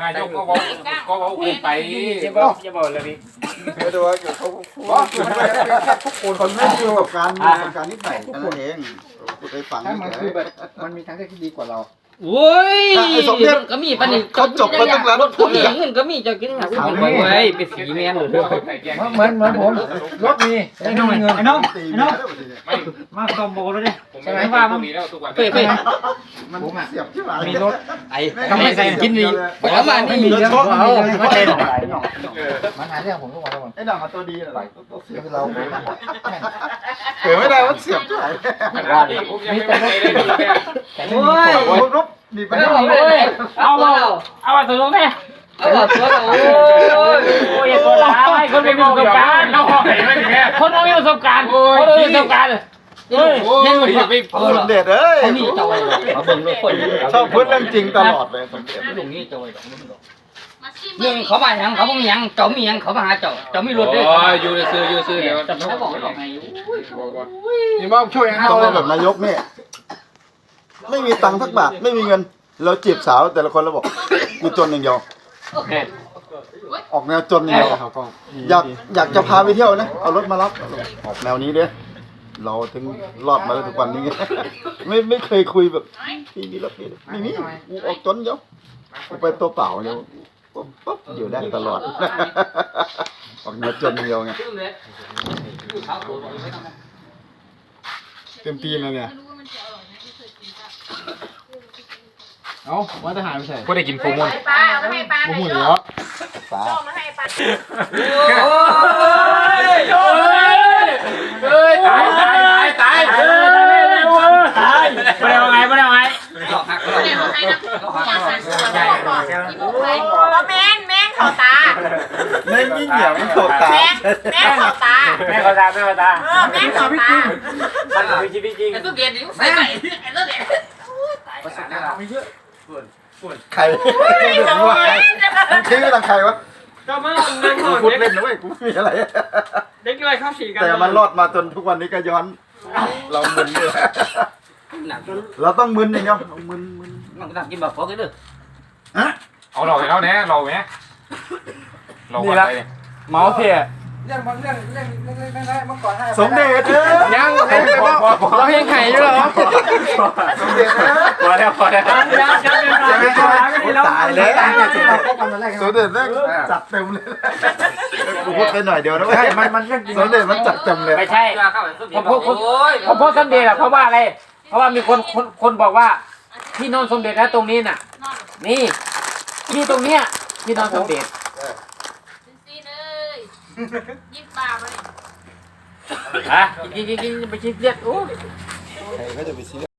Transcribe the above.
นายกก็บอกก็บอกอุ้มไปอย่าบอกอย่าบอกเลยพี่ไม่ดูว่าเขาพูดว่าแค่ทุกคนคนไม่มีประสบการณ์มีประสบการณ์นิดหน่อยนั่นเองพูดไปฟังถ้ามันเฉคือยแบบมันมีทางเลือกที่ดีกว่าเรา โอ้ยไอ้สมเด็จก็มีปะนี่เขาจบมาตั้งนานรถผมมีเงินก็มีจะกินหาอุ้มไปไว้เป็นสีแมนหรือเปล่าเหมือนเหมือนผมรถมีไอ้น้องเงินไอ้น้องตีไอ้น้องไม่มาตอมโบแล้วเนี่ยผมไม่ว่ามันมีแล้วทุกวันเฮ้ยเฮ้ยมันเสียบที่หลังมีรถไอ้ทำไมใส่กินดีเอามาไม่นี่มีเรื่องเอาไม่ใช่หรอกเออมันหาเรื่องผมทุกวันทุกวันไอ้ดอกตัวดีอะไรตัวเสียบเราเกิดไม่ได้ว่าเสียบที่ไหน ผมยังไม่ใจได้ดีแค่ แต่ไม่มีของโอ้รบมีปัญเอาหาเลยเอาเอาเอาเอาเอาตัวลงแม่เอาตัวโอ้ยโอ้ยตัวร้ายคนไม่มีประสบการณ์เราหอยไม่แค่คนไม่มีประสบการณ์คนไม่มีประสบการณ์เฮ้ยยังไม่อย่าไปสมเด็จเอ้ยเขานี่เจ้าไอ้เขาเบิ่งเลยคนชอบพูดเรื่องจริงตลอดเลยสมเด็จลุงนี่เจ้าไอ้เรื่องเขามาหยังเขาบ่มีหยังเจ้ามีหยังเขามาหาเจ้าเจ้ามีรถด้วยอ๋ออยู่ซื้ออยู่ซื้อเดี๋ยวแต่เขาบอกว่าไงนี่ว่าช่วยให้ต้เราองเป็นแบบนายกเนี่ย ไม่มีตังค์สักบาทไม่มีเงิน เราจีบสาวแต่ละคนเราบอกกูจนอย่างเดียวออกแนวจนอย่างเดียวอยากอยากจะพาไปเที่ยวนะเอารถมารับออกแนวนี้เด้เราถึงรอดมาได้ทุกวันนี้ไงไม่ไม่เคยคุยแบบพี่มีรถพี่ไม่มีกูออกจนเดียวกูไปตัวเปล่าเดียวปุ๊บปุ๊บอยู่ได้ตลอด ออกแนวจนอย่างเดียวไงเต็มที่แล้วเนี่ย เอาว่าทหารไม่ใช่ก็ได้กินฟูมุนปลาเอามาให้ปลาผมหมดโยแล้วสาเอามาให้ปลาโอ้ยโอ้ยเฮ้ยตายตายตายตายตายตายไม่ได้เอาไงไม่ได้เอาไงหลอกหักเอาให้นะอยากใส่เสื้อแล้วบอกที่บุกไปว่าแมงแมงเข้าตาแม่งยิ่งเหนียวมันโขกตาแมงแมงเข้าตาแม่เขาตาแม่เขาตาเออแมงเข้าตามันคือชีวิตจริงไอ้ตัวเดียดนี่ใส่ไหนไอ้ตัวเดียด ใครไม่รู้ว่าใครมันทิ้งไปทางใครวะก็มานั่งกูพูดเล่นนะเว้ยกูไม่มีอะไร เด็กเลยเข้าฉี่กันแต่มันรอดมาจนทุกวันนี้ก็ย้อน เรามึนด้วยหนักเราต้องมึนอย่างเดียวเรามึนมึนหนักกินแบบพอกันเด้อเอาเราไปแล้วเนี่ยเราไหมเราไปเมาเพีย เรื่องบางเรื่องเรื่องเรื่องเรื่องได้เมื่อก่อนให้สมเด็จเอ้ยยังเรายังไข่อยู่เหรอสมเด็จเอ้ยพอแล้วพอแล้วยังยังยังยังตายแล้วตายเลยที่เราพบกันตอนแรกสมเด็จแม่งจัดเต็มเลยกูพูดไปหน่อยเดียวนะเว้ยใช่มันมันเรื่องจริงสมเด็จมันจัดเต็มเลยไม่ใช่ผมพูดโอ้ยผมพสต์สมเด็จอะเพราะว่าอะไรเพราะว่ามีคนคนคนบอกว่าที่นอนสมเด็จนะตรงนี้น่ะ นี่ที่ตรงเนี้ยที่นอนสมเด็จ ยยิบปลาไปอะกินกินกินไปกินเลือดโอ้ ใครก็จะไปชี้